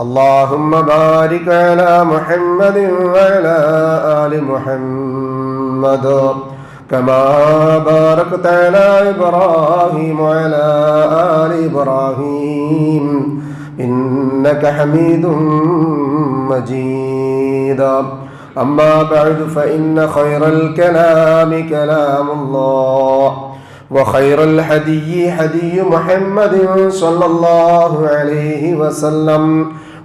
اللهم بارك على محمد وعلى آل محمد كما باركت على إبراهيم وعلى آل إبراهيم إنك حميد مجيد. أما بعد فإن خير الكلام كلام الله وخير الحدي حدي محمد صلى الله عليه وسلم.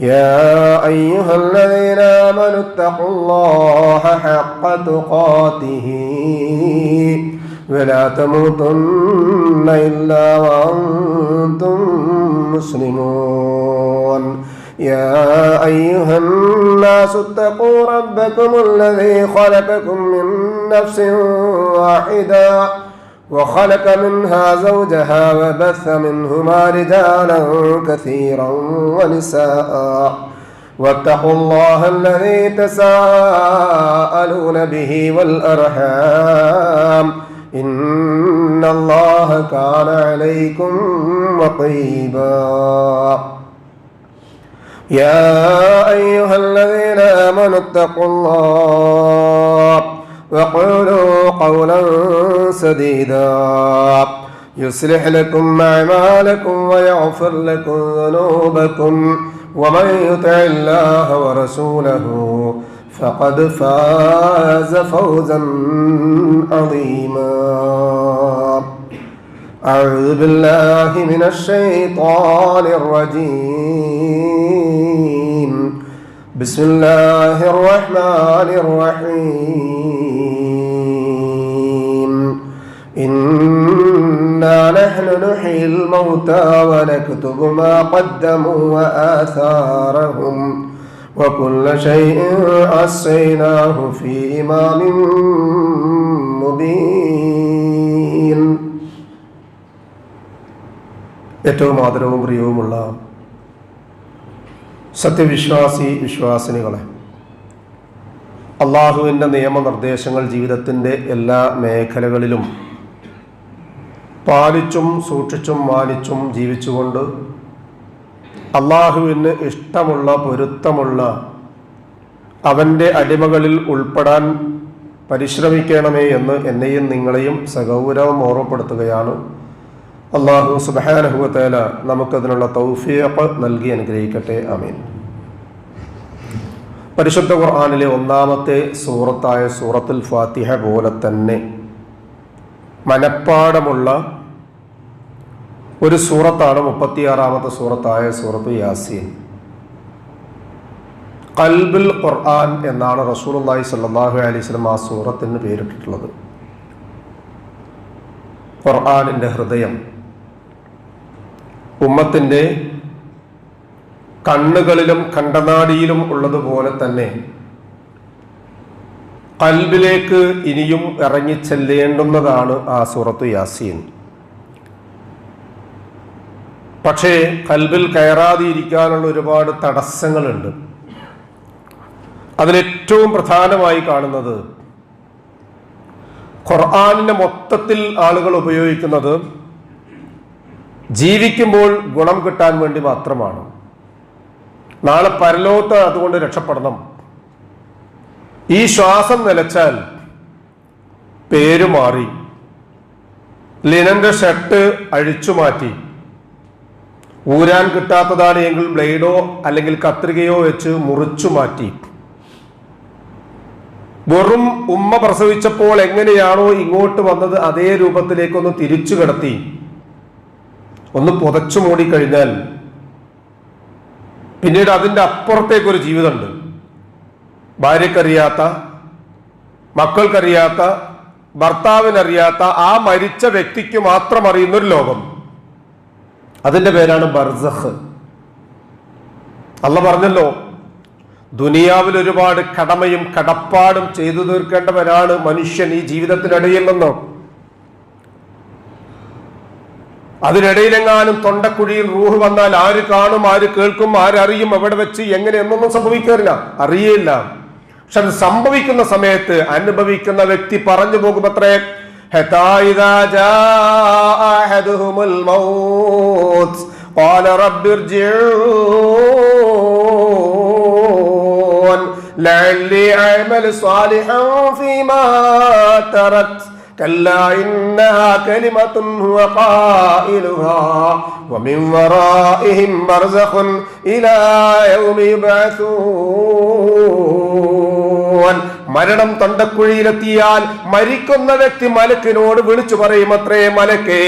يا أيها الذين آمنوا اتقوا الله حق تقاته ولا تموتن إلا وأنتم مسلمون. يا أيها الناس اتقوا ربكم الذي خلقكم من نفس واحدة وخلق منها زوجها وبث منهما رجالا كثيرا ونساء. واتقوا الله الذي تساءلون به والأرحام. إن الله كان عليكم رقيبا. يا أيها الذين آمنوا اتقوا الله. وقولوا قولا سديدا. يصلح لكم أعمالكم ويغفر لكم ذنوبكم. ومن يطع الله ورسوله فقد فاز فوزا عظيما. أعوذ بالله من الشيطان الرجيم. بسم الله الرحمن الرحيم. إنا نحن نحيي الموتى ونكتب ما قدموا وآثارهم وكل شيء أحصيناه في إمام مبين ഏറ്റവും ആദരവും പ്രിയവുമുള്ള സത്യവിശ്വാസി വിശ്വാസിനികളെ അള്ളാഹുവിൻ്റെ നിയമനിർദ്ദേശങ്ങൾ ജീവിതത്തിൻ്റെ എല്ലാ മേഖലകളിലും പാലിച്ചും സൂക്ഷിച്ചും മാനിച്ചും ജീവിച്ചുകൊണ്ട് അള്ളാഹുവിന് ഇഷ്ടമുള്ള പൊരുത്തമുള്ള അവന്റെ അടിമകളിൽ ഉൾപ്പെടാൻ പരിശ്രമിക്കണമേ എന്ന് എന്നെയും നിങ്ങളെയും സഗൗരവം ഓർമ്മപ്പെടുത്തുകയാണ്. അള്ളാഹു സുബാനഹുവത്തേല നമുക്കതിനുള്ള തൗഫിയപ്പ് നൽകി അനുഗ്രഹിക്കട്ടെ. അമീൻ പരിശുദ്ധ ഖുർആാനിലെ ഒന്നാമത്തെ സൂറത്തായ സൂറത്തുൽ ഫാത്തിഹ പോലെ തന്നെ മനപ്പാടമുള്ള ഒരു സൂറത്താണ് മുപ്പത്തിയാറാമത്തെ സൂറത്തായ സൂറത്ത് യാസീൻ. കൽബുൽ ഖുർആൻ എന്നാണ് റസൂലുള്ളാഹി സ്വല്ലല്ലാഹു അലൈഹി വസല്ലം ആ സൂറത്തിന് പേരിട്ടിട്ടുള്ളത്. ഖുർആാനിന്റെ ഹൃദയം ഉമ്മത്തിന്റെ കണ്ണുകളിലും കണ്ടനാടിയിലും ഉള്ളതുപോലെ തന്നെ കൽബിലേക്ക് ഇനിയും ഇറങ്ങി ചെല്ലേണ്ടുന്നതാണ് ആ സൂറത്ത് യാസീൻ. പക്ഷേ കൽബിൽ കയറാതിരിക്കാനുള്ള ഒരുപാട് തടസ്സങ്ങളുണ്ട്. അതിലേറ്റവും പ്രധാനമായി കാണുന്നത് ഖുർആാനിനെ മൊത്തത്തിൽ ആളുകൾ ഉപയോഗിക്കുന്നത് ജീവിക്കുമ്പോൾ ഗുണം കിട്ടാൻ വേണ്ടി മാത്രമാണ്. നാളെ പരലോകത്ത് അതുകൊണ്ട് രക്ഷപ്പെടണം. ഈ ശ്വാസം നിലച്ചാൽ പേര് മാറി. ലിനന്റെ ഷർട്ട് അഴിച്ചു മാറ്റി. ഊരാൻ കിട്ടാത്തതാണ് എങ്കിൽ ബ്ലേഡോ അല്ലെങ്കിൽ കത്രികയോ വെച്ച് മുറിച്ചു മാറ്റി. വെറും ഉമ്മ പ്രസവിച്ചപ്പോൾ എങ്ങനെയാണോ ഇങ്ങോട്ട് വന്നത് അതേ രൂപത്തിലേക്കൊന്ന് തിരിച്ചു കിടത്തി. ഒന്ന് പുതച്ചു മൂടിക്കഴിഞ്ഞാൽ പിന്നീട് അതിന്റെ അപ്പുറത്തേക്കൊരു ജീവിതമുണ്ട്. ഭാര്യക്കറിയാത്ത മക്കൾക്കറിയാത്ത ഭർത്താവിനറിയാത്ത ആ മരിച്ച വ്യക്തിക്ക് മാത്രം അറിയുന്ന ഒരു ലോകം. അതിന്റെ പേരാണ് ബർസഖ്. അല്ല പറഞ്ഞല്ലോ ദുനിയാവിൽ ഒരുപാട് കടമയും കടപ്പാടും ചെയ്തു തീർക്കേണ്ടവരാണ് മനുഷ്യൻ ഈ ജീവിതത്തിനിടയിൽ നിന്ന്. അതിനിടയിലെങ്ങാനും തൊണ്ടക്കുഴിയിൽ റൂഹ് വന്നാൽ ആര് കാണും ആര് കേൾക്കും ആരറിയും എവിടെ വെച്ച് എങ്ങനെ എന്നൊന്നും സംഭവിക്കാറില്ല. അറിയില്ല പക്ഷെ അത് സംഭവിക്കുന്ന സമയത്ത് അനുഭവിക്കുന്ന വ്യക്തി പറഞ്ഞു പോകുമത്രേ حتى إذا جاء أحدهم الموت قال رب ارجعون لعلي أعمل صالحا فيما تركت كلا إنها كلمة هو قائلها ومن ورائهم برزخ إلى يوم يبعثون one മരണം തൊണ്ടക്കുഴിയിലെത്തിയാൽ മരിക്കുന്ന വ്യക്തി മലക്കിനോട് വിളിച്ചു പറയും അത്രേ മലക്കെ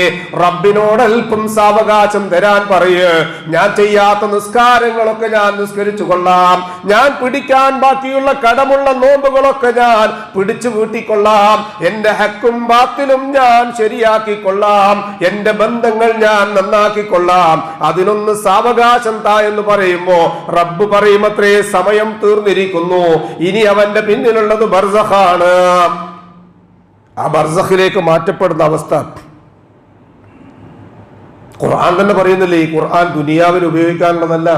റബ്ബിനോട് അല്പം സാവകാശം തരാൻ പറയ്. ഞാൻ ചെയ്യാത്ത നിസ്കാരങ്ങളൊക്കെ ഞാൻ നിസ്കരിച്ചു കൊള്ളാം. ഞാൻ പിടിക്കാൻ ബാക്കിയുള്ള കടമുള്ള നോമ്പുകളൊക്കെ ഞാൻ പിടിച്ചു വീട്ടിക്കൊള്ളാം. എന്റെ ഹക്കും ബാത്തിലും ഞാൻ ശരിയാക്കി കൊള്ളാം എന്റെ ബന്ധങ്ങൾ ഞാൻ നന്നാക്കി കൊള്ളാം അതിനൊന്ന് സാവകാശം താ എന്ന് പറയുമ്പോ റബ്ബ് പറയുമത്രേ സമയം തീർന്നിരിക്കുന്നു. ഇനി അവന്റെ പിന്നിലുള്ളത് ബർസഖാണ്. ആ ബർസഖിലേക്ക് മാറ്റപ്പെടുന്ന അവസ്ഥ. ഖുർആൻ തന്നെ പറയുന്നില്ലേ ഈ ഖുർആൻ ദുനിയാവിൽ ഉപയോഗിക്കാനുള്ളതല്ല.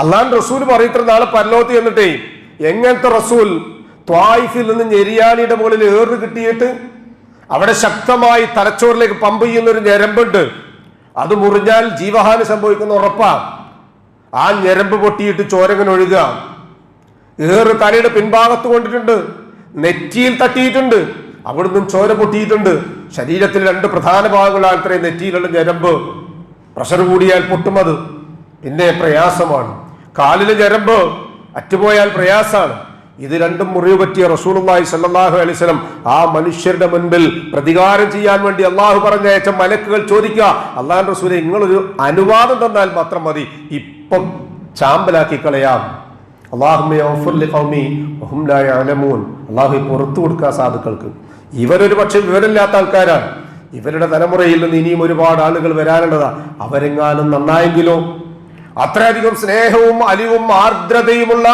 അള്ളാൻ റസൂൽ പറയത്ര നാളെ പരലോകത്ത് എന്നിട്ടേ എങ്ങനത്തെ റസൂൽ ത്വായിഫിൽ നിന്ന് ഞെരിയാലിയുടെ മുകളിൽ ഏറ് കിട്ടിയിട്ട് അവിടെ ശക്തമായി തലച്ചോറിലേക്ക് പമ്പ് ചെയ്യുന്ന ഒരു ഞരമ്പുണ്ട്. അത് മുറിഞ്ഞാൽ ജീവഹാനി സംഭവിക്കുന്ന ഉറപ്പാ. ആ ഞരമ്പ് പൊട്ടിയിട്ട് ഒഴുകുക ഏറ് തലയുടെ പിൻഭാഗത്ത് കൊണ്ടിട്ടുണ്ട്. നെറ്റിയിൽ തട്ടിയിട്ടുണ്ട്. അവിടുന്ന് ചോര പൊട്ടിയിട്ടുണ്ട്. ശരീരത്തിൽ രണ്ട് പ്രധാന ഭാഗങ്ങളാണ് ഇത്രയും നെറ്റിയിലുള്ള ഞരമ്പ്. പ്രഷർ കൂടിയാൽ പൊട്ടുമത് പിന്നെ പ്രയാസമാണ്. കാലിലെ ഞരമ്പ് അറ്റുപോയാൽ പ്രയാസാണ് ഇത് രണ്ടും മുറിവ് പറ്റിയ റസൂലുള്ളാഹി സല്ലല്ലാഹു അലൈഹി വസല്ലം ആ മനുഷ്യരുടെ മുൻപിൽ പ്രതികാരം ചെയ്യാൻ വേണ്ടി അള്ളാഹു പറഞ്ഞയച്ച മലക്കുകൾ ചോദിക്കുക. അള്ളാഹു റസൂലെ നിങ്ങളൊരു അനുവാദം തന്നാൽ മാത്രം മതി. ഇപ്പം ചാമ്പലാക്കി കളയാം. അള്ളാഹു പുറത്തു കൊടുക്കുക സാധുക്കൾക്ക്. ഇവരൊരു പക്ഷെ വിവരമില്ലാത്ത ആൾക്കാരാണ്. ഇവരുടെ തലമുറയിൽ നിന്ന് ഇനിയും ഒരുപാട് ആളുകൾ വരാനുള്ളതാ. അവരെങ്ങാനും നന്നായെങ്കിലോ? അത്രയധികം സ്നേഹവും അലിവും ആർദ്രതയുമുള്ള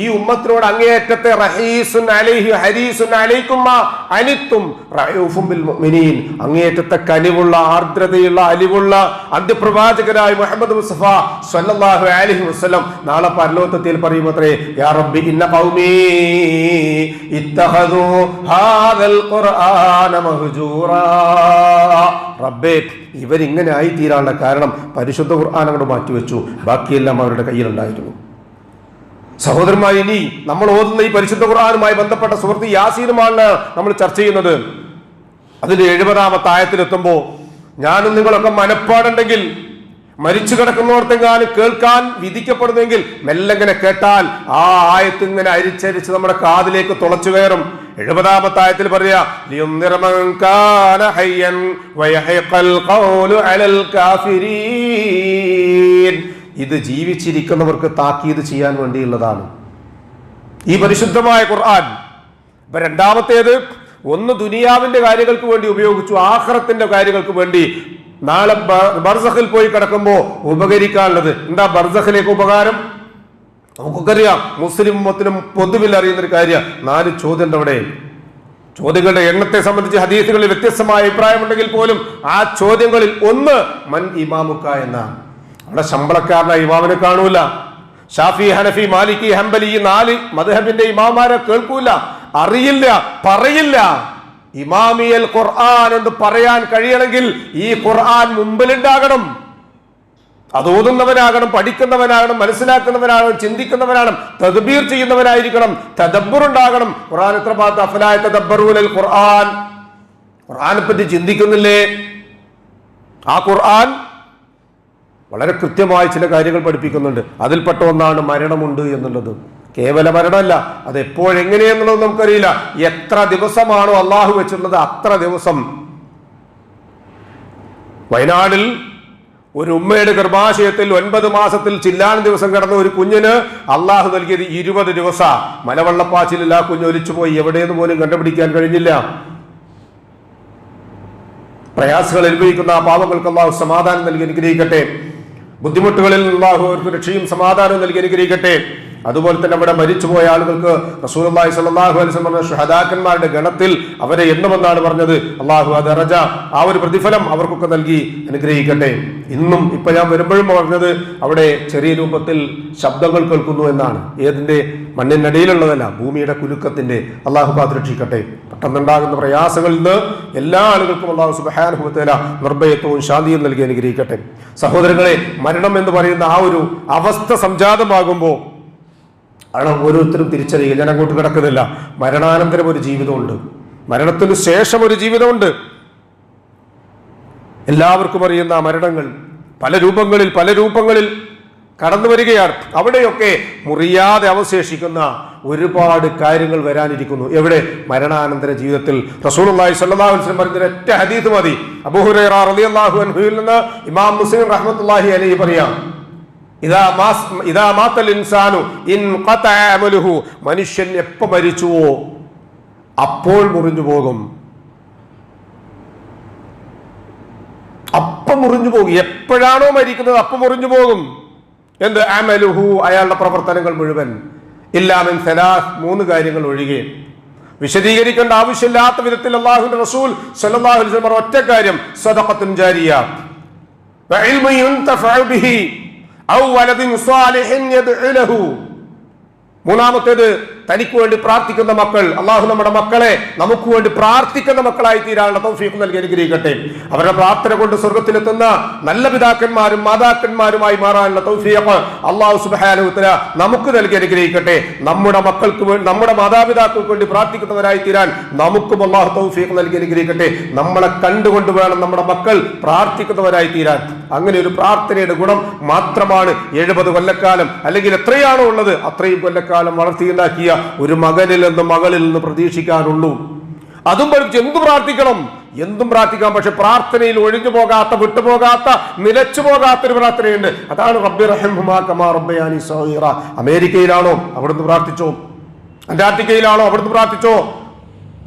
ഈ ഉമ്മത്തിനോട് അങ്ങേയറ്റത്തെ റഹീസുൻ അലൈഹി ഹരീസുൻ അലൈക്കും അനിത്തും റഊഫും ബിൽ മുഅ്മിനീൻ. അങ്ങേയറ്റത്തെ കനിവുള്ള ആർദ്രതയുള്ള അലിവുള്ള അന്ത്യപ്രവാചകരായ മുഹമ്മദ് മുസ്തഫ സല്ലല്ലാഹു അലൈഹി വസല്ലം നാളെ പരലോകത്തിൽ പറയുമത്രേ യാ റബ്ബി ഇന്ന ഖൗമി ഇത്തഖദു ഹാദൽ ഖുർആന മഹ്ജൂറാ. റബ്ബേ ഇവരിങ്ങനെ ആയിത്തീരാനുള്ള കാരണം പരിശുദ്ധ ഖുർആൻ അങ്ങോട്ട് മാറ്റിവെച്ചു. ബാക്കിയെല്ലാം അവരുടെ കയ്യിലുണ്ടായിരുന്നു. സഹോദരന്മാർ ഇനി നമ്മൾ ഓതുന്ന ഈ പരിശുദ്ധ ഖുർആാനുമായി ബന്ധപ്പെട്ട സുഹൃത്ത് യാസീനുമാണ് നമ്മൾ ചർച്ച ചെയ്യുന്നത്. അതിന്റെ എഴുപതാമത്തെ ആയത്തിലെത്തുമ്പോൾ ഞാനും നിങ്ങളൊക്കെ മനപ്പാടുണ്ടെങ്കിൽ മരിച്ചു കിടക്കുന്നവർക്കെങ്ങാനും കേൾക്കാൻ വിധിക്കപ്പെടുന്നെങ്കിൽ മെല്ലെങ്ങനെ കേട്ടാൽ ആ ആയത്ത് ഇങ്ങനെ അരിച്ചരിച്ച് നമ്മുടെ കാതിലേക്ക് തുളച്ചു കയറും. എഴുപതാമത്തെ ആയത്തിൽ പറയാ ഇത് ജീവിച്ചിരിക്കുന്നവർക്ക് താക്കീത് ചെയ്യാൻ വേണ്ടിയുള്ളതാണ്. ഈ പരിശുദ്ധമായ ഖുർആൻ ഇപ്പൊ രണ്ടാമത്തേത് ഒന്ന് ദുനിയാവിന്റെ കാര്യങ്ങൾക്ക് വേണ്ടി ഉപയോഗിച്ചു ആഹ്റത്തിന്റെ കാര്യങ്ങൾക്ക് വേണ്ടി. നാളെ ബർസഖിൽ പോയി കിടക്കുമ്പോൾ ഉപകരിക്കാനുള്ളത് എന്താ ബർസഖിലേക്ക് ഉപകാരം? നമുക്കൊക്കെ അറിയാം മുസ്ലിം ഉമ്മത്തിനും പൊതുവിൽ അറിയുന്ന ഒരു കാര്യം നാല് ചോദ്യം അവിടെ. ചോദ്യങ്ങളുടെ എണ്ണത്തെ സംബന്ധിച്ച് ഹദീസുകളിൽ വ്യത്യസ്തമായ അഭിപ്രായമുണ്ടെങ്കിൽ പോലും ആ ചോദ്യങ്ങളിൽ ഒന്ന് മൻ ഇമാമുക്ക എന്നാണ്. അവിടെ ശമ്പളക്കാരനെ ഇമാമിനെ കാണൂല. ഷാഫി ഹനഫി മാലിക്കി ഹംബലി ഈ നാല് മദ്ഹബിന്റെ ഇമാമാരെ കേൾക്കൂല അറിയില്ല പറയില്ല. ഇമാമിയൽ ഖുർആൻ എന്ന് പറയാൻ കഴിയണമെങ്കിൽ ഈ ഖുർആൻ മുമ്പിലുണ്ടാകണം. അത് ഓതുന്നവനാകണം പഠിക്കുന്നവനാകണം മനസ്സിലാക്കുന്നവനാകണം ചിന്തിക്കുന്നവനാകണം തദ്ബീർ ചെയ്യുന്നവനായിരിക്കണം തദബ്ബർ ഉണ്ടാകണം. ഖുർആൻ എത്ര ഭാഗത്ത്? അഫലായ തദബ്ബറൂനൽ ഖുർആൻ. ഖുർആനെ പറ്റി ചിന്തിക്കുന്നില്ലേ? ആ ഖുർആൻ വളരെ കൃത്യമായ ചില കാര്യങ്ങൾ പഠിപ്പിക്കുന്നുണ്ട്. അതിൽപ്പെട്ട ഒന്നാണ് മരണമുണ്ട് എന്നുള്ളത്. കേവല മരണമല്ല അത് എപ്പോഴെങ്ങനെയെന്നുള്ളത് നമുക്കറിയില്ല. എത്ര ദിവസമാണോ അള്ളാഹു വെച്ചിട്ടുള്ളത് അത്ര ദിവസം. വയനാടിൽ ഒരു ഉമ്മയുടെ ഗർഭാശയത്തിൽ ഒൻപത് മാസത്തിൽ ചില്ലാൻ ദിവസം കിടന്ന ഒരു കുഞ്ഞിന് അള്ളാഹു നൽകിയത് ഇരുപത് ദിവസ. മലവെള്ളപ്പാച്ചിലിൽ ആ കുഞ്ഞ് ഒലിച്ചുപോയി. എവിടെയെന്ന് പോലും കണ്ടുപിടിക്കാൻ കഴിഞ്ഞില്ല. പ്രയാസങ്ങൾ അനുഭവിക്കുന്ന ആ പാവങ്ങൾക്ക് അള്ളാഹു സമാധാനം നൽകി അനുഗ്രഹിക്കട്ടെ. ബുദ്ധിമുട്ടുകളിൽ അള്ളാഹു അവർക്ക് രക്ഷയും സമാധാനവും നൽകി അനുഗ്രഹിക്കട്ടെ. അതുപോലെ തന്നെ അവിടെ മരിച്ചുപോയ ആളുകൾക്ക് റസൂലി സല്ലാഹു അലൈസ് പറഞ്ഞ ഷഹദാക്കന്മാരുടെ ഗണത്തിൽ അവരെ എണ്ണുമെന്നാണ് പറഞ്ഞത്. അള്ളാഹു ആ ദറജ ആ ഒരു പ്രതിഫലം അവർക്കൊക്കെ നൽകി അനുഗ്രഹിക്കട്ടെ. ഇന്നും ഇപ്പൊ ഞാൻ വരുമ്പോഴും പറഞ്ഞത് അവിടെ ചെറിയ രൂപത്തിൽ ശബ്ദങ്ങൾ കേൾക്കുന്നു എന്നാണ്. ഏതിന്റെ? മണ്ണിനടിയിലുള്ളതല്ല ഭൂമിയുടെ കുലുക്കത്തിന്റെ. അള്ളാഹു കാത്തുരക്ഷിക്കട്ടെ പെട്ടെന്നുണ്ടാകുന്ന പ്രയാസങ്ങളിൽ നിന്ന് എല്ലാ ആളുകൾക്കും അള്ളാഹു സുബഹാനുഭവത്തേല നിർഭയത്വവും ശാന്തിയും നൽകി അനുഗ്രഹിക്കട്ടെ. സഹോദരങ്ങളെ മരണം എന്ന് പറയുന്ന ആ ഒരു അവസ്ഥ സംജാതമാകുമ്പോൾ ആണ് ഓരോരുത്തരും തിരിച്ചറിയുക ഞാൻ അങ്ങോട്ട് കിടക്കുന്നില്ല. മരണാനന്തരം ഒരു ജീവിതമുണ്ട്. മരണത്തിന് ശേഷം ഒരു ജീവിതമുണ്ട്. എല്ലാവർക്കും അറിയുന്ന മരണങ്ങൾ പല രൂപങ്ങളിൽ പല രൂപങ്ങളിൽ കടന്നു വരികയാണ്. അവിടെയൊക്കെ മുറിയാതെ അവശേഷിക്കുന്ന ഒരുപാട് കാര്യങ്ങൾ വരാനിരിക്കുന്നു. എവിടെ? മരണാനന്തര ജീവിതത്തിൽ. അലൈഹി വസല്ലം പറഞ്ഞ ഒറ്റ ഹദീത് മതി. അൻഹുവിൽ നിന്ന് ഇമാം മുസ്ലിം റഹ്മത്തുള്ളാഹി അലൈഹി പറയാം. ഇൻസാനു ഇൻ മനുഷ്യൻ എപ്പോ മരിച്ചുവോ അപ്പോൾ മുറിഞ്ഞു പോകും. അപ്പം മുറിഞ്ഞു പോകും. എപ്പോഴാണോ മരിക്കുന്നത് അപ്പം മുറിഞ്ഞു പോകും. എന്ത്? അമലുഹു അയാളുടെ പ്രവർത്തനങ്ങൾ മുഴുവൻ. ഇല്ലാമൻ സലാഹ് മൂന്ന് കാര്യങ്ങൾ ഒഴികെ. വിശദീകരിക്കേണ്ട ആവശ്യമില്ലാത്ത വിധത്തിൽ അള്ളാഹുന്റെ റസൂൽ ഒറ്റ കാര്യം സദഖത്തുൻ ജാരിയ. മൂന്നാമത്തേത് തനിക്ക് വേണ്ടി പ്രാർത്ഥിക്കുന്ന മക്കൾ. അള്ളാഹു നമ്മുടെ മക്കളെ നമുക്ക് വേണ്ടി പ്രാർത്ഥിക്കുന്ന മക്കളായി തീരാനുള്ള തൗഫീഖ് നൽകി അനുഗ്രഹിക്കട്ടെ. അവരുടെ പ്രാർത്ഥന കൊണ്ട് സ്വർഗത്തിലെത്തുന്ന നല്ല പിതാക്കന്മാരും മാതാക്കന്മാരുമായി മാറാനുള്ള തൗഫീഖ് അള്ളാഹു സുബാനുത്തര നമുക്ക് നൽകി അനുഗ്രഹിക്കട്ടെ. നമ്മുടെ മക്കൾക്ക് വേണ്ടി നമ്മുടെ മാതാപിതാക്കൾക്ക് വേണ്ടി പ്രാർത്ഥിക്കുന്നവരായി തീരാൻ നമുക്കും അള്ളാഹു തൗഫീഖ് നൽകി അനുഗ്രഹിക്കട്ടെ. നമ്മളെ കണ്ടുകൊണ്ട് വേണം നമ്മുടെ മക്കൾ പ്രാർത്ഥിക്കുന്നവരായി തീരാൻ. അങ്ങനെ ഒരു പ്രാർത്ഥനയുടെ ഗുണം മാത്രമാണ് എഴുപത് കൊല്ലക്കാലം. അല്ലെങ്കിൽ എത്രയാണോ ഉള്ളത് അത്രയും കൊല്ലക്കാലം വളർത്തിയുണ്ടാക്കിയ ഒരു മകനിൽ നിന്ന് മകളിൽ നിന്ന് പ്രതീക്ഷിക്കാനുള്ളൂ. അതും പഠിച്ച് എന്തു പ്രാർത്ഥിക്കണം? എന്തും പ്രാർത്ഥിക്കാം. പക്ഷെ പ്രാർത്ഥനയിൽ ഒഴിഞ്ഞു പോകാത്ത വിട്ടുപോകാത്ത നിലച്ചു പോകാത്ത ഒരു പ്രാർത്ഥനയുണ്ട്. അതാണ് റബ്ബി റഹിം റബ്ബയാനി സഹീറ അമേരിക്കയിലാണോ? അവിടുന്ന് പ്രാർത്ഥിച്ചോ? അന്റാർട്ടിക്കയിലാണോ? അവിടുന്ന് പ്രാർത്ഥിച്ചോ?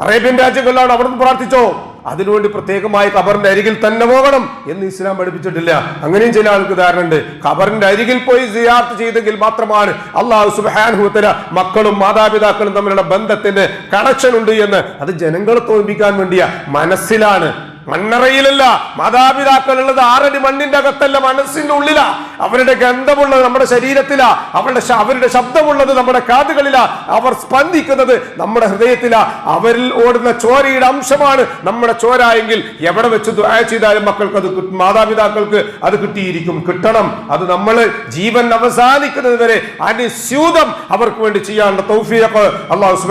അറേബ്യൻ രാജ്യങ്ങളിലാണോ? അവിടുന്ന് പ്രാർത്ഥിച്ചോ? അതിനുവേണ്ടി പ്രത്യേകമായി ഖബറിന്റെ അരികിൽ തന്നെ പോകണം എന്ന് ഇസ്ലാം പഠിപ്പിച്ചിട്ടില്ല. അങ്ങനെയും ചില ആൾക്ക് ധാരണയുണ്ട്. ഖബറിന്റെ അരികിൽ പോയി സിയാർത്ത് ചെയ്തെങ്കിൽ മാത്രമാണ് അള്ളാഹു സുബാനുഹത്തല മക്കളും മാതാപിതാക്കളും തമ്മിലുള്ള ബന്ധത്തിന് കണക്ഷൻ ഉണ്ട് എന്ന്. അത് ജനങ്ങളെ തോൽപ്പിക്കാൻ വേണ്ടിയ. മനസ്സിലാണ്. മണ്ണറയിലല്ല. മാതാപിതാക്കളുള്ളത് ആറടി മണ്ണിന്റെ അകത്തല്ല മനസ്സിന്റെ ഉള്ളിലാ. അവരുടെ ഗന്ധമുള്ളത് നമ്മുടെ ശരീരത്തിലാ. അവരുടെ അവരുടെ ശബ്ദമുള്ളത് നമ്മുടെ കാതുകളിലാ. അവർ സ്പന്ദിക്കുന്നത് നമ്മുടെ ഹൃദയത്തിലാ. അവരിൽ ഓടുന്ന ചോരയുടെ അംശമാണ് നമ്മുടെ ചോര എങ്കിൽ എവിടെ വെച്ച് ദുആ ചെയ്താലും മക്കൾക്ക് അത് മാതാപിതാക്കൾക്ക് അത് കിട്ടിയിരിക്കും. കിട്ടണം. അത് നമ്മൾ ജീവൻ അവസാനിക്കുന്നത് വരെ അനുസ്യൂതം അവർക്ക് വേണ്ടി ചെയ്യാനുള്ള തൗഫീഖ് അള്ളാഹു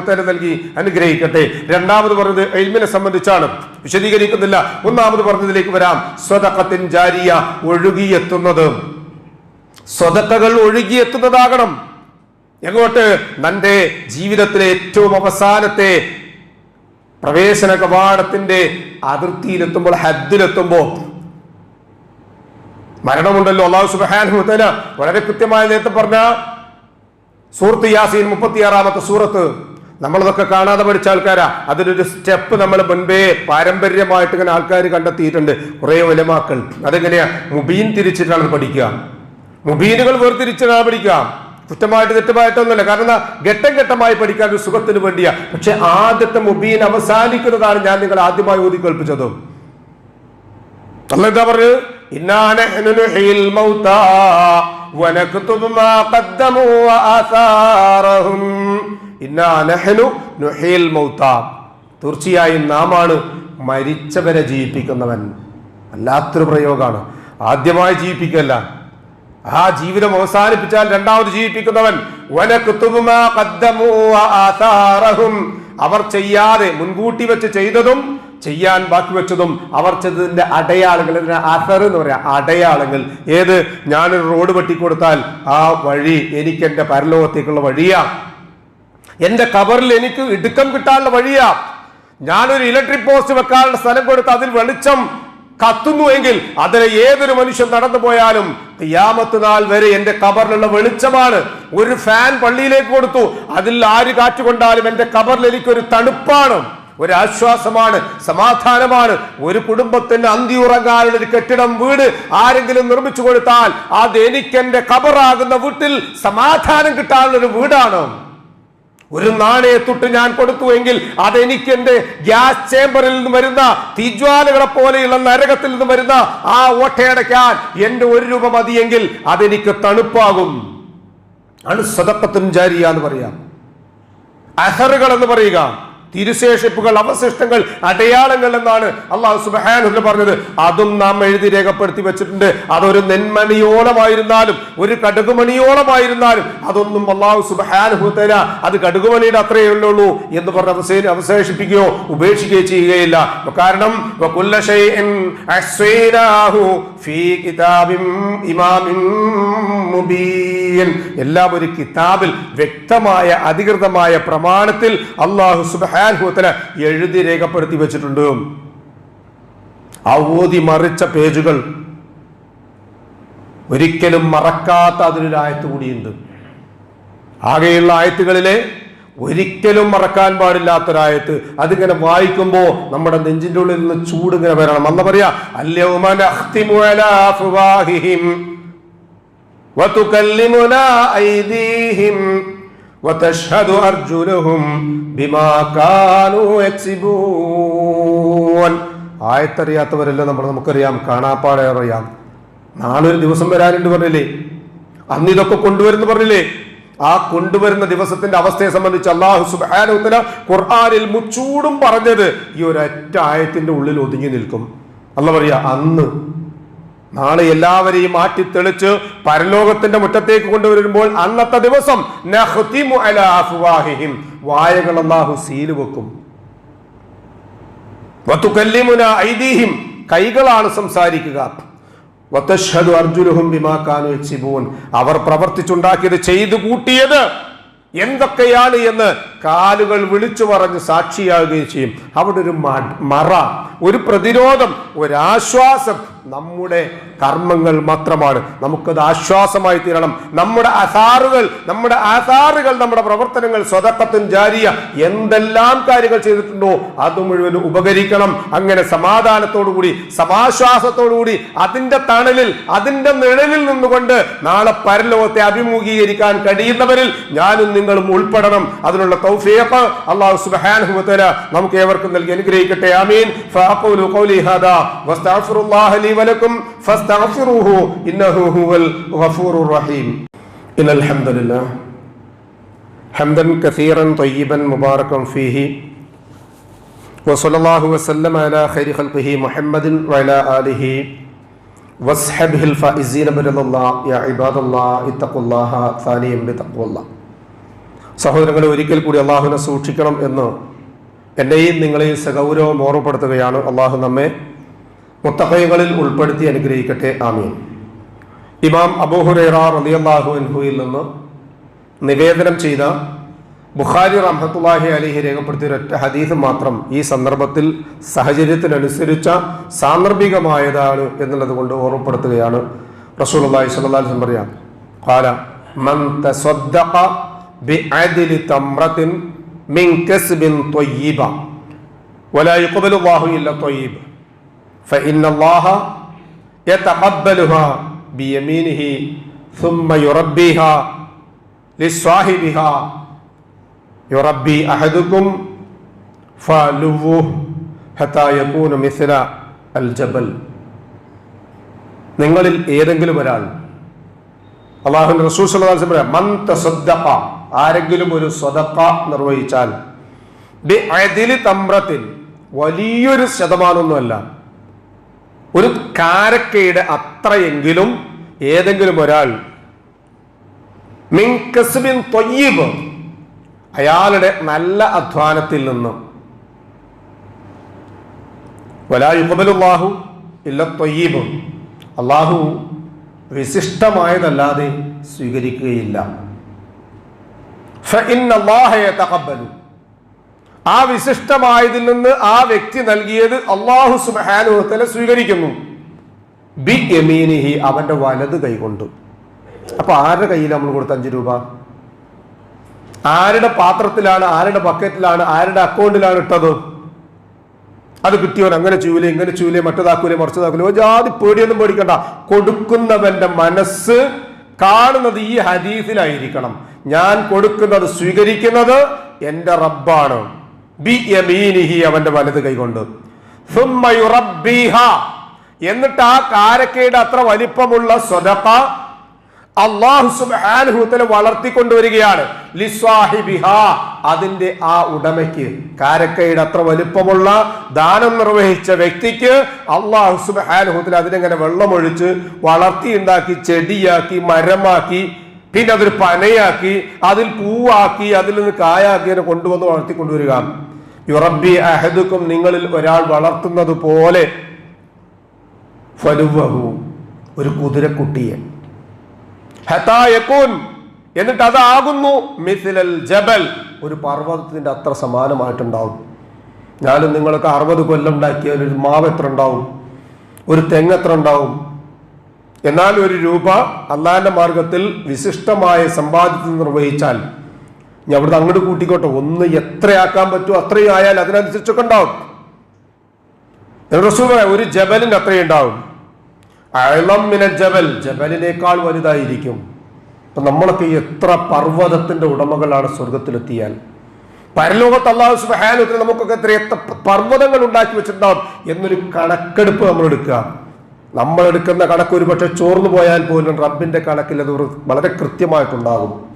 തആല നൽകി. അനുഗ്രഹിക്കട്ടെ. രണ്ടാമത് പറഞ്ഞത് എൽമിനെ സംബന്ധിച്ചാണ്. വിശദീകരിക്കുന്നില്ല. ഒന്നാമത് പറഞ്ഞതിലേക്ക് വരാം. സ്വതക്കത്തിൻ ജാരിയ ഒഴുകിയെത്തുന്നത്. സ്വതക്കകൾ ഒഴുകിയെത്തുന്നതാകണം. എങ്ങോട്ട്? തന്റെ ജീവിതത്തിലെ ഏറ്റവും അവസാനത്തെ പ്രവേശന കവാടത്തിന്റെ അതിർത്തിയിലെത്തുമ്പോൾ ഹദ്ദിലെത്തുമ്പോൾ. മരണമുണ്ടല്ലോ അള്ളാഹു തആല. വളരെ കൃത്യമായ നേരത്തെ പറഞ്ഞ സൂറത്ത് യാസീൻ മുപ്പത്തിയാറാമത്തെ സൂറത്ത്. നമ്മളതൊക്കെ കാണാതെ പഠിച്ച ആൾക്കാരാ. അതിനൊരു സ്റ്റെപ്പ് നമ്മൾ മുൻപേ പാരമ്പര്യമായിട്ട് ഇങ്ങനെ ആൾക്കാർ കണ്ടെത്തിയിട്ടുണ്ട്. കുറേ ഒലമാക്കൾ അതെങ്ങനെയാ? മുബീൻ തിരിച്ചിട്ടാണ് പഠിക്കുക. മുബീനുകൾ വേർതിരിച്ചിട്ടാണ് പഠിക്കുക. കുറ്റമായിട്ട് തെറ്റുമായിട്ടൊന്നുമില്ല. കാരണം ഘട്ടം ഘട്ടമായി പഠിക്കാൻ ഒരു സുഖത്തിന് വേണ്ടിയാ. പക്ഷെ ആദ്യത്തെ മുബീൻ അവസാനിക്കുന്നതാണ് ഞാൻ നിങ്ങൾ ആദ്യമായി ഓതി കേൾപ്പിച്ചത് അല്ല എന്താ പറഞ്ഞു ഇന്നാ നഹ്നു നുഹീൽ മൗത്ത. തീർച്ചയായും നാമാണ് മരിച്ചവരെ ജീവിപ്പിക്കുന്നവൻ. വല്ലാത്തൊരു പ്രയോഗമാണ്. ആദ്യമായി ജീവിപ്പിക്കല്ല ആ ജീവിതം അവസാനിപ്പിച്ചാൽ രണ്ടാമത് ജീവിപ്പിക്കുന്നവൻ. അവർ ചെയ്യാതെ മുൻകൂട്ടി വെച്ച് ചെയ്തതും ചെയ്യാൻ ബാക്കി വെച്ചതും അവർ ചെയ്തതിന്റെ അടയാളങ്ങൾ ഇതിന് അസർ എന്ന് പറയാം. അടയാളങ്ങൾ. ഏത്? ഞാനൊരു റോഡ് വെട്ടിക്കൊടുത്താൽ ആ വഴി എനിക്ക് എന്റെ പരലോകത്തേക്കുള്ള വഴിയാ. എന്റെ കബറിൽ എനിക്ക് ഇടുക്കം കിട്ടാനുള്ള വഴിയാ. ഞാനൊരു ഇലക്ട്രിക് പോസ്റ്റ് വെക്കാനുള്ള സ്ഥലം കൊടുത്ത് അതിൽ വെളിച്ചം കത്തുന്നു എങ്കിൽ അതിലെ ഏതൊരു മനുഷ്യൻ നടന്നു പോയാലും യാമത്ത് നാൾ വരെ എന്റെ കബറിലുള്ള വെളിച്ചമാണ്. ഒരു ഫാൻ പള്ളിയിലേക്ക് കൊടുത്തു. അതിൽ ആര് കാറ്റുകൊണ്ടാലും എന്റെ കബറിൽ എനിക്കൊരു തണുപ്പാണ്. ഒരു ആശ്വാസമാണ്. സമാധാനമാണ്. ഒരു കുടുംബത്തിന് അന്തി ഉറങ്ങാനുള്ള ഒരു കെട്ടിടം വീട് ആരെങ്കിലും നിർമ്മിച്ചു കൊടുത്താൽ അത് എനിക്ക് എന്റെ കബറാകുന്ന വീട്ടിൽ സമാധാനം കിട്ടാനുള്ള ഒരു വീടാണ്. ഒരു നാണയത്തൊട്ട് ഞാൻ കൊടുത്തുവെങ്കിൽ അതെനിക്ക് എന്റെ ഗ്യാസ് ചേംബറിൽ നിന്ന് വരുന്ന തീജ്വാലകളെ പോലെയുള്ള നരകത്തിൽ നിന്ന് വരുന്ന ആ ഓട്ടയടയ്ക്കാൻ എന്റെ ഒരു രൂപ മതിയെങ്കിൽ അതെനിക്ക് തണുപ്പാകും. അണുസതപ്പത്തും ജാരിയ എന്ന് പറയാം. അഹറുകൾ എന്ന് പറയുക. തിരുശേഷിപ്പുകൾ അവശിഷ്ടങ്ങൾ അടയാളങ്ങൾ എന്നാണ് അള്ളാഹു സുബാനുല്ല പറഞ്ഞത്. അതും നാം എഴുതി രേഖപ്പെടുത്തി വെച്ചിട്ടുണ്ട്. അതൊരു നെന്മണിയോളമായിരുന്നാലും ഒരു കടുകുമണിയോളമായിരുന്നാലും അതൊന്നും അള്ളാഹു സുബാനുഹുത്തല അത് കടുകുമണിയുടെ അത്രയേ ഉള്ളൂ എന്ന് പറഞ്ഞ് അവസേ അവശേഷിപ്പിക്കുകയോ ഉപേക്ഷിക്കുകയോ ചെയ്യുകയില്ല. കാരണം എല്ലാം ഒരു കിതാബിൽ വ്യക്തമായ അധികൃതമായ പ്രമാണത്തിൽ അള്ളാഹു സുബാൻഹുത്തല എഴുതി രേഖപ്പെടുത്തി വെച്ചിട്ടുണ്ട്. ആ ഓതി മറിച്ച പേജുകൾ ഒരിക്കലും മറക്കാത്ത അതിലൊരു ആയത്ത് കൂടിയുണ്ട്. ആകെയുള്ള ആയത്തുകളിലെ ഒരിക്കലും മറക്കാൻ പാടില്ലാത്തൊരായത്ത് അതിങ്ങനെ വായിക്കുമ്പോൾ നമ്മുടെ നെഞ്ചിന്റെ ഉള്ളിൽ നിന്ന് ചൂട് ഇങ്ങനെ വരണം. അന്ന് പറയാ അല്യൗമ നഖ്തിമു അലാ അഫ്വാഹിഹിം وتكلمنا أيديهم وتشهد أرجلهم بما كانوا يكسبون ആയത്തറിയാത്തവരെല്ലാം നമ്മൾ നമുക്കറിയാം കാണാപ്പാടെ അറിയാം നാളെ ഒരു ദിവസം വരാനുണ്ട് പറഞ്ഞില്ലേ അന്ന് ഇതൊക്കെ കൊണ്ടുവരുന്നു പറഞ്ഞില്ലേ ആ കൊണ്ടുവരുന്ന ദിവസത്തിന്റെ അവസ്ഥയെ സംബന്ധിച്ച് അള്ളാഹു സുബാനുത്തല ഖുർആാനിൽ മുച്ചൂടും പറഞ്ഞത് ഈ ഒരൊറ്റ ആയത്തിന്റെ ഉള്ളിൽ ഒതുങ്ങി നിൽക്കും അല്ല പറയാ അന്ന് നാളെ എല്ലാവരെയും മാറ്റി തെളിച്ച് പരലോകത്തിന്റെ മുറ്റത്തേക്ക് കൊണ്ടുവരുമ്പോൾ അന്നത്തെ ദിവസം. വായകൾ അല്ലാഹു സീൽ വെക്കും. ഐദീഹിം. കൈകളാണ് സംസാരിക്കുക. അർജുലുഹും അവർ പ്രവർത്തിച്ചുണ്ടാക്കിയത് ചെയ്തു കൂട്ടിയത് എന്തൊക്കെയാണ് എന്ന് കാലുകൾ വിളിച്ചു പറഞ്ഞ് സാക്ഷിയാകുകയും ചെയ്യും. അവിടെ ഒരു മറ ഒരു പ്രതിരോധം ഒരാശ്വാസം നമ്മുടെ കർമ്മങ്ങൾ മാത്രമാണ്. നമുക്കത് ആശ്വാസമായി തീരണം. നമ്മുടെ അസാറുകൾ നമ്മുടെ ആസാറുകൾ നമ്മുടെ പ്രവർത്തനങ്ങൾ സ്വതക്കത്തും ജാരിയ. എന്തെല്ലാം കാര്യങ്ങൾ ചെയ്തിട്ടുണ്ടോ അത് മുഴുവൻ ഉപകരിക്കണം. അങ്ങനെ സമാധാനത്തോടുകൂടി സമാശ്വാസത്തോടുകൂടി അതിന്റെ തണലിൽ അതിന്റെ നിഴലിൽ നിന്നുകൊണ്ട് നാളെ പരലോകത്തെ അഭിമുഖീകരിക്കാൻ കഴിയുന്നവരിൽ ഞാനും നിങ്ങളും ഉൾപ്പെടണം. അതിനുള്ള തൗഫീഖ് അള്ളാഹു സുബ്ഹാനഹു വ തആല നമുക്ക് ഏവർക്കും നൽകി അനുഗ്രഹിക്കട്ടെ. ആമീൻ. ഫഅഖൂലു ഖൗലി ഹാദാ. വസ്തഗ്ഫിറുല്ലാഹ ലി വലക്കും ഫസ്തഗ്ഫിറുഹു ഇന്നഹു ഹുവൽ ഗഫൂറുർ റഹീം ഇന്നൽ ഹംദുലില്ലാഹ് ഹംദൻ കസീറൻ طيبا മുബാറകൻ ഫീഹി وصلى الله وسلم على خير خلقه محمد وعلى آله وصحبه الفائزين برضا الله يا عباد الله اتقوا الله ثانيا بتقوى الله സഹോദരങ്ങളെ ഒരിക്കൽ കൂടി അള്ളാഹുവിനെ സൂക്ഷിക്കണം എന്ന് എന്നെയും നിങ്ങളെയും സഗൗരവം ഓർമ്മപ്പെടുത്തുകയാണ് അള്ളാഹു നമ്മെ മുത്തക്കയങ്ങളിൽ ഉൾപ്പെടുത്തി അനുഗ്രഹിക്കട്ടെ ആമീൻ ഇമാം അബൂഹുറേറ റളിയല്ലാഹു അൻഹുയിൽ നിന്ന് നിവേദനം ചെയ്ത ബുഖാരി റഹ്മത്തുള്ളാഹി അലിഹി രേഖപ്പെടുത്തിയ ഒരൊറ്റ ഹദീസ് മാത്രം ഈ സന്ദർഭത്തിൽ സാഹചര്യത്തിനനുസരിച്ച സാന്ദർഭികമായതാണ് എന്നുള്ളത് കൊണ്ട് ഓർമ്മപ്പെടുത്തുകയാണ് റസൂലുള്ളാഹി സ്വല്ലല്ലാഹു അലൈഹി വസല്ലം പറയാം ഖാല മൻ തസദ്ദഖ ബിഅദ്ലി തംറത്തിൻ മിൻ കസ്ബിൻ ത്വയ്യിബ ولا يقبل الله إلا طيب فإن الله يتقبلها بيمينه ثم يربيها لصاحبها يربي أحدكم فلوه حتى يكون مثل الجبل നിങ്ങളിൽ ഏതെങ്കിലും ഒരാൾ അള്ളാഹുവിന്റെ റസൂൽ സല്ലല്ലാഹു അലൈഹി വസല്ലം പറയാം, മൻ തസദ്ദഖ ആരെങ്കിലും ഒരു സ്വതക്ക നിർവഹിച്ചാൽ ബി അദിലി തമ്രത്തിൻ വലിയൊരു ശതമാനമൊന്നുമല്ല ഒരു കാരക്കയുടെ അത്രയെങ്കിലും ഏതെങ്കിലും ഒരാൾ മിൻ ത്വയ്യിബ് അയാളുടെ നല്ല അധ്വാനത്തിൽ നിന്നും വലായുബലുല്ലാഹു ഇല്ല തൊയ്യീബ് അള്ളാഹു വിശിഷ്ടമായതല്ലാതെ സ്വീകരിക്കുകയില്ല ഫ അല്ലാഹ യതഖബ്ബലു. ആ വിശിഷ്ടമായതിൽ നിന്ന് ആ വ്യക്തി നൽകിയത് അള്ളാഹു സുബാനുഹത്തല സ്വീകരിക്കുന്നു. ബി യമീനിഹി അവന്റെ വലത് കൈകൊണ്ട് അപ്പൊ ആരുടെ കയ്യിൽ നമ്മൾ കൊടുത്ത അഞ്ച് രൂപ? ആരുടെ പാത്രത്തിലാണ് ആരുടെ ബക്കറ്റിലാണ് ആരുടെ അക്കൗണ്ടിലാണ് ഇട്ടത്? അത് കിട്ടിയവൻ അങ്ങനെ ചൂലേ ഇങ്ങനെ ചൂലേ മറ്റേതാക്കൂലേ മറിച്ചതാക്കൂലേ ജാതി പേടിയൊന്നും പേടിക്കണ്ട. കൊടുക്കുന്നവന്റെ മനസ്സ് കാണുന്നത് ഈ ഹരീഫിലായിരിക്കണം ഞാൻ കൊടുക്കുന്നത് സ്വീകരിക്കുന്നത് എന്റെ റബ്ബാണ്. ബി അവന്റെ വലത് കൈകൊണ്ട്. എന്നിട്ട് ആ കാരക്കയുടെ അത്ര വലിപ്പമുള്ള സ്വതപ്പ അള്ളാഹു വളർത്തിക്കൊണ്ടുവരികയാണ്. അതിന്റെ ആ ഉടമയ്ക്ക് കാരക്കയുടെ അത്ര വലിപ്പമുള്ള ദാനം നിർവഹിച്ച വ്യക്തിക്ക് അള്ളാഹു സുബാനുഹൂത്തല അതിനെങ്ങനെ വെള്ളമൊഴിച്ച് വളർത്തിയുണ്ടാക്കി ചെടിയാക്കി മരമാക്കി പിന്നെ അതൊരു പനയാക്കി അതിൽ പൂവാക്കി അതിൽ നിന്ന് കായാക്കി അതിനെ കൊണ്ടുവന്ന് വളർത്തിക്കൊണ്ടുവരിക. യുറബി അഹദുക്കും നിങ്ങളിൽ ഒരാൾ വളർത്തുന്നത് പോലെ ഒരു കുതിരക്കുട്ടിയെ. എന്നിട്ട് അതാകുന്നു മിസിലൽ ജബൽ ഒരു പർവതത്തിന്റെ അത്ര സമാനമായിട്ടുണ്ടാവും. ഞാനും നിങ്ങളൊക്കെ അറുപത് കൊല്ലം ഉണ്ടാക്കിയാൽ ഒരു മാവ് എത്ര ഉണ്ടാവും? ഒരു തെങ്ങ് എത്ര ഉണ്ടാവും? എന്നാൽ ഒരു രൂപ അള്ളാഹിന്റെ മാർഗത്തിൽ വിശിഷ്ടമായ സമ്പാദ്യത്തിൽ നിർവഹിച്ചാൽ ഞാൻ അവിടുന്ന് അങ്ങോട്ട് കൂട്ടിക്കോട്ടെ. ഒന്ന് എത്രയാക്കാൻ പറ്റുമോ അത്രയും ആയാൽ അതിനനുസരിച്ചൊക്കെ ഉണ്ടാവും. ഒരു ജബലിന് അത്രയും ഉണ്ടാവും. അയളം മിന ജബൽ ജബലിനേക്കാൾ വലുതായിരിക്കും. അപ്പൊ നമ്മളൊക്കെ എത്ര പർവതത്തിന്റെ ഉടമകളാണ് സ്വർഗത്തിലെത്തിയാൽ. പരലോകത്ത് അള്ളാഹു സുബാനുത്തിന് നമുക്കൊക്കെ എത്ര എത്ര പർവതങ്ങൾ ഉണ്ടാക്കി വെച്ചിട്ടുണ്ടാവും എന്നൊരു കണക്കെടുപ്പ് നമ്മൾ എടുക്കുക നമ്മൾ എടുക്കുന്ന കണക്ക് ഒരുപക്ഷെ ചോർന്നു പോയാൽ പോലും റബ്ബിന്റെ കണക്കിൽ അത് വളരെ കൃത്യമായിട്ടുണ്ടാകും.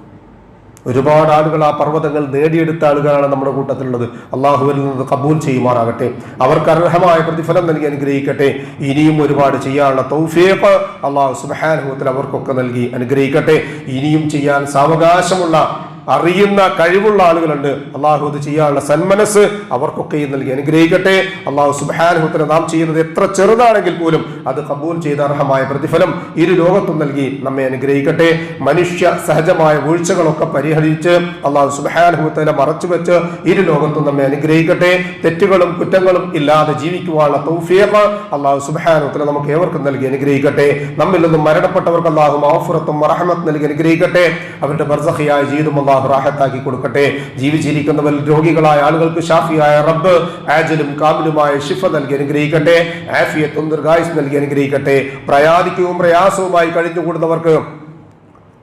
ഒരുപാട് ആളുകൾ ആ പർവതങ്ങൾ നേടിയെടുത്ത ആളുകളാണ് നമ്മുടെ കൂട്ടത്തിലുള്ളത്. അള്ളാഹുവിൽ നിന്ന് കബൂൽ ചെയ്യുമാറാകട്ടെ. അവർക്ക് അർഹമായ പ്രതിഫലം നൽകി അനുഗ്രഹിക്കട്ടെ. ഇനിയും ഒരുപാട് ചെയ്യാനുള്ള തൗഫീഖ് അള്ളാഹു സുബാനുഭവത്തിൽ അവർക്കൊക്കെ നൽകി അനുഗ്രഹിക്കട്ടെ. ഇനിയും ചെയ്യാൻ സാവകാശമുള്ള അറിയുന്ന കഴിവുള്ള ആളുകളുണ്ട്. അള്ളാഹു അത് ചെയ്യാനുള്ള സന്മനസ് അവർക്കൊക്കെ നൽകി അനുഗ്രഹിക്കട്ടെ. അള്ളാഹു സുബാനുഹത്തിന് നാം ചെയ്യുന്നത് എത്ര ചെറുതാണെങ്കിൽ പോലും അത് കബൂൽ ചെയ്ത അർഹമായ പ്രതിഫലം ഇരു ലോകത്തും നൽകി നമ്മെ അനുഗ്രഹിക്കട്ടെ. മനുഷ്യ സഹജമായ വീഴ്ചകളൊക്കെ പരിഹരിച്ച് അള്ളാഹു സുബാനുഹത്തല മറച്ചു വെച്ച് ഇരു ലോകത്തും നമ്മെ അനുഗ്രഹിക്കട്ടെ. തെറ്റുകളും കുറ്റങ്ങളും ഇല്ലാതെ ജീവിക്കുവാനുള്ള തൗഫീഖ് അള്ളാഹു സുബാനുഹത്തല നമുക്ക് ഏവർക്കും നൽകി അനുഗ്രഹിക്കട്ടെ. നമ്മിൽ നിന്നും മരണപ്പെട്ടവർക്ക് അള്ളാഹു മാഫുറത്തും മറഹമത്ത് നൽകി അനുഗ്രഹിക്കട്ടെ. അവരുടെ ബർസഹിയായ ജീവിതം അള്ളാഹു റാഹത്താക്കി കൊടുക്കട്ടെ. ജീവിച്ചിരിക്കുന്നവർ രോഗികളായ ആളുകൾക്ക് ഷാഫിയായ റബ്ബ് ആജലും കാമിലുമായ ഷിഫ നൽകി അനുഗ്രഹിക്കട്ടെ. ആഫിയത്തും ദീർഘായുസ് നൽകി അനുഗ്രഹിക്കട്ടെ. പ്രയാദിക്കവും പ്രയാസവുമായി കഴിഞ്ഞുകൂടുന്നവർക്ക്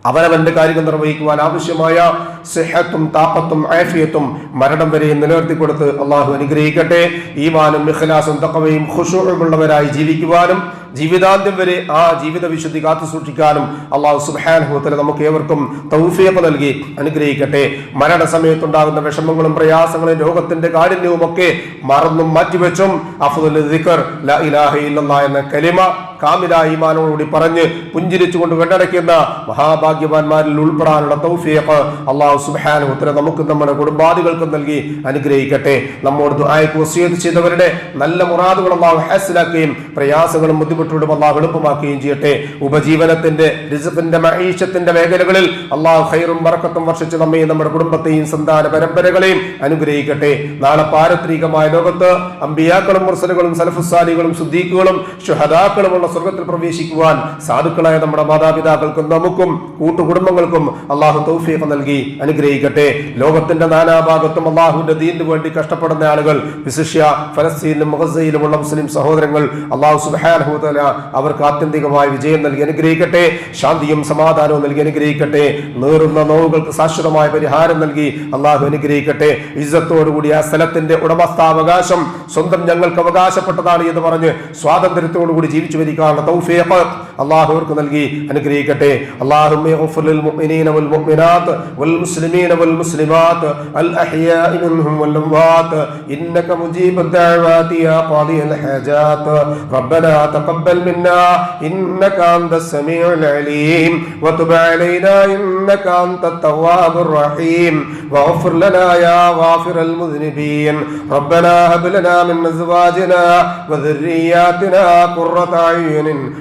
അവനവന്റെ കാര്യങ്ങൾ നിർവഹിക്കുവാൻ ആവശ്യമായ സെഹത്തും താപ്പത്തും ആഫിയത്തും മരണം വരെ നിലനിർത്തി കൊടുത്ത് അള്ളാഹു അനുഗ്രഹിക്കട്ടെ. ഈമാനും ഇഖ്ലാസും തക്കവയും ഖുഷുമുള്ളവരായി ജീവിക്കുവാനും ജീവിതാന്ത്യം വരെ ആ ജീവിത വിശുദ്ധി കാത്തു സൂക്ഷിക്കാനും അള്ളാഹു സുഹാൻഹുത്തല നമുക്ക് ഏവർക്കും തൗഫിയപ്പ് നൽകി അനുഗ്രഹിക്കട്ടെ. മരണസമയത്തുണ്ടാകുന്ന വിഷമങ്ങളും പ്രയാസങ്ങളും രോഗത്തിന്റെ കാഠിന്യവും ഒക്കെ മറന്നും മാറ്റിവെച്ചും. അഫുദുൽ ഇലാഹ എന്ന കലിമ കാമില ഈമാനോടുകൂടി പറഞ്ഞ് പുഞ്ചിരിച്ചുകൊണ്ട് കണ്ടടയ്ക്കുന്ന മഹാഭാഗ്യവാന്മാരിൽ ഉൾപ്പെടാനുള്ള തൗഫീഖ് അള്ളാഹു സുബാന ഉത്തര നമുക്ക് നമ്മുടെ കുടുംബാദികൾക്കും നൽകി അനുഗ്രഹിക്കട്ടെ. നമ്മോട് ദുആയ്ക്ക് വസിയത്ത് ചെയ്തവരുടെ നല്ല മുറാദുകൾ അള്ളാഹു ഹാസിലാക്കുകയും പ്രയാസങ്ങളും ബുദ്ധിമുട്ടുകളും അള്ളാഹു എളുപ്പമാക്കുകയും ചെയ്യട്ടെ. ഉപജീവനത്തിന്റെ റിസത്തിന്റെ മഹീഷത്തിന്റെ മേഖലകളിൽ അള്ളാഹു ഹൈറും വറക്കത്തും വർഷിച്ച് നമ്മയും നമ്മുടെ കുടുംബത്തെയും സന്താന പരമ്പരകളെയും അനുഗ്രഹിക്കട്ടെ. നാളെ പാരത്രികമായ ലോകത്ത് അമ്പിയാക്കളും മുർസലുകളും സലഫുസാലികളും സുദ്ദീഖുകളും ഷുഹദാക്കളുമുള്ള സ്വർഗത്തിൽ പ്രവേശിക്കുവാൻ സാധുക്കളായ നമ്മുടെ മാതാപിതാക്കൾക്കും നമുക്കും കൂട്ടുകുടുംബങ്ങൾക്കും അള്ളാഹു തൗഫീഖ് നൽകി അനുഗ്രഹിക്കട്ടെ. ലോകത്തിന്റെ നാനാഭാഗത്തും അള്ളാഹുവിന്റെ ദീനിന് വേണ്ടി കഷ്ടപ്പെടുന്ന ആളുകൾ വിശിഷ്യ ഫലസ്തീനിലും മുഹസയിലുമുള്ള മുസ്ലിം സഹോദരങ്ങൾ അള്ളാഹു സുബാനുത്തല അവർക്ക് ആത്യന്തികമായ വിജയം നൽകി അനുഗ്രഹിക്കട്ടെ. ശാന്തിയും സമാധാനവും നൽകി അനുഗ്രഹിക്കട്ടെ. നേറുന്ന നോവുകൾക്ക് ശാശ്വതമായ പരിഹാരം നൽകി അള്ളാഹു അനുഗ്രഹിക്കട്ടെ. ഇജ്ജത്തോടുകൂടി ആ സ്ഥലത്തിന്റെ ഉടമസ്ഥാവകാശം സ്വന്തം ഞങ്ങൾക്ക് അവകാശപ്പെട്ടതാണ് എന്ന് പറഞ്ഞ് സ്വാതന്ത്ര്യത്തോടുകൂടി ജീവിച്ചു വരിക്കാനുള്ള തൗഫീഖ് അള്ളാഹു അവർക്ക് നൽകി അനുഗ്രഹിക്കട്ടെ അള്ളാഹുമ്മ اغفر للمؤمنين والمؤمنات والمسلمين والمسلمات الأحياء منهم والأموات إنك مجيب الدعوات يا قاضي الحاجات ربنا تقبل منا إنك أنت السميع العليم وتب علينا إنك أنت التواب الرحيم واغفر لنا يا غافر المذنبين ربنا هب لنا من أزواجنا وذرياتنا قرة أعين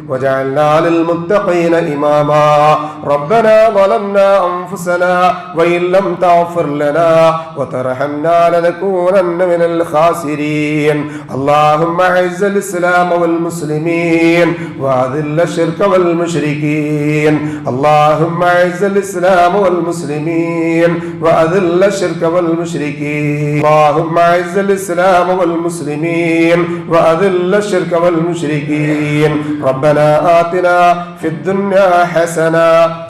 واجعلنا للمتقين إماما. ربنا ظلمنا أنفسنا وإن لم تغفر لنا وترحمنا لنكونن من الخاسرين. اللهم أعز الإسلام والمسلمين وأذل الشرك والمشركين. اللهم أعز الإسلام والمسلمين وأذل الشرك والمشركين. اللهم أعز الإسلام والمسلمين وأذل الشرك والمشركين. ربنا آتنا في الدنيا حسنة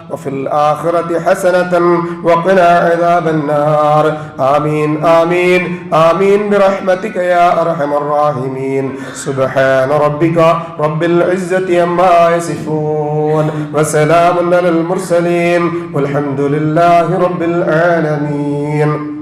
وفي الآخرة حسنة وقنا عذاب النار. آمين آمين آمين برحمتك يا أرحم الراحمين. سبحان ربك رب العزة عما يصفون وسلام على المرسلين والحمد لله رب العالمين.